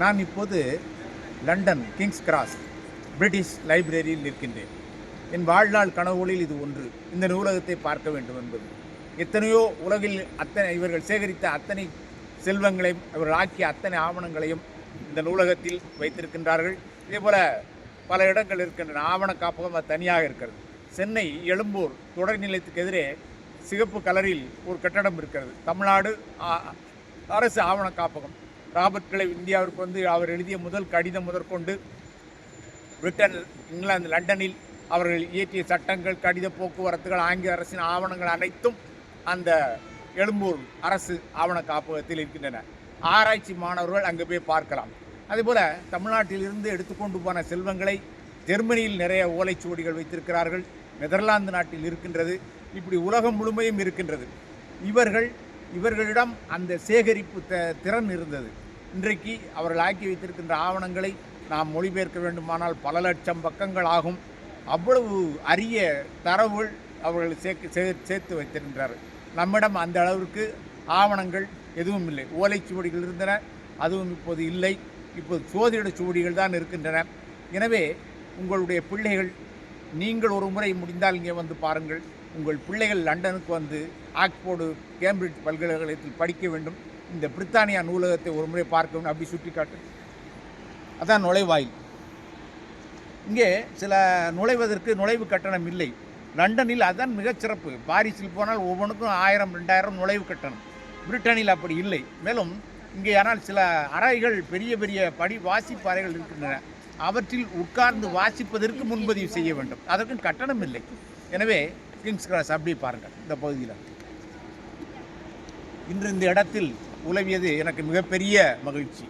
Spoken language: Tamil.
நான் இப்போது லண்டன் கிங்ஸ் கிராஸ் பிரிட்டிஷ் லைப்ரரியில் நிற்கின்றேன். என் வாழ்நாள் கனவுகளில் இது ஒன்று. இந்த நூலகத்தை பார்க்க வேண்டும் என்பது. எத்தனையோ உலகில் அத்தனை இவர்கள் சேகரித்த அத்தனை செல்வங்களையும் இவர்கள் ஆக்கிய அத்தனை ஆவணங்களையும் இந்த நூலகத்தில் வைத்திருக்கின்றார்கள். இதேபோல் பல இடங்கள் இருக்கின்றன. ஆவண காப்பகம் தனியாக இருக்கிறது. சென்னை எழும்பூர் தொடர் நிலையத்துக்கு எதிரே சிகப்பு கலரில் ஒரு கட்டடம் இருக்கிறது. தமிழ்நாடு அரசு ஆவண காப்பகம். ராபர்ட் கிளைவ் இந்தியாவிற்கு வந்து அவர் எழுதிய முதல் கடிதம் முதற்கொண்டு பிரிட்டன் இங்கிலாந்து லண்டனில் அவர்கள் இயற்றிய சட்டங்கள் கடித போக்குவரத்துகள் ஆங்கில அரசின் ஆவணங்கள் அனைத்தும் அந்த எழும்பூர் அரசு ஆவண காப்பகத்தில் இருக்கின்றன. ஆராய்ச்சி மாணவர்கள் அங்கே போய் பார்க்கலாம். அதேபோல் தமிழ்நாட்டிலிருந்து எடுத்துக்கொண்டு போன செல்வங்களை ஜெர்மனியில் நிறைய ஓலைச்சுவடிகள் வைத்திருக்கிறார்கள். நெதர்லாந்து நாட்டில் இருக்கின்றது. இப்படி உலகம் முழுமையும் இருக்கின்றது. இவர்கள் இவர்களிடம் அந்த சேகரிப்பு த திறன் இருந்தது. இன்றைக்கு அவர்கள் ஆக்கி வைத்திருக்கின்ற ஆவணங்களை நாம் மொழிபெயர்க்க வேண்டுமானால் பல லட்சம் பக்கங்கள் ஆகும். அவ்வளவு அரிய தரவுகள் அவர்கள் சேர்க்க சே சேர்த்து வைத்திருக்கின்றார்கள். நம்மிடம் அந்த அளவிற்கு ஆவணங்கள் எதுவும் இல்லை. ஓலைச்சுவடிகள் இருந்தன அதுவும் இப்போது இல்லை. இப்போது சோதிட சுவடிகள் தான் இருக்கின்றன. எனவே உங்களுடைய பிள்ளைகள் நீங்கள் ஒரு முறை முடிந்தால் இங்கே வந்து பாருங்கள். உங்கள் பிள்ளைகள் லண்டனுக்கு வந்து ஆக்ஸ்போர்டு கேம்பிரிட்ஜ் பல்கலைக்கழகத்தில் படிக்க வேண்டும். இந்த பிரித்தானியா நூலகத்தை ஒரு முறை பார்க்கணும் அப்படி சுட்டி காட்டு அதான் நுழைவாயில். இங்கே சில நுழைவதற்கு நுழைவு கட்டணம் இல்லை. லண்டனில் அதான் மிகச்சிறப்பு பாரிஸில் போனால் ஒவ்வொன்றுக்கும் ஆயிரம் ரெண்டாயிரம் நுழைவு கட்டணம். பிரிட்டனில் அப்படி இல்லை. மேலும் இங்கே ஆனால் சில அறைகள் பெரிய பெரிய படி வாசிப்பு அறைகள் இருக்கின்றன. அவற்றில் உட்கார்ந்து வாசிப்பதற்கு முன்பதிவு செய்ய வேண்டும். அதற்கும் கட்டணம் இல்லை. எனவே கிங்ஸ் கிராஸ் அப்படி பாருங்கள். இந்த பகுதியில். இன்று இந்த இடத்தில் உலவியது எனக்கு மிகப்பெரிய மகிழ்ச்சி.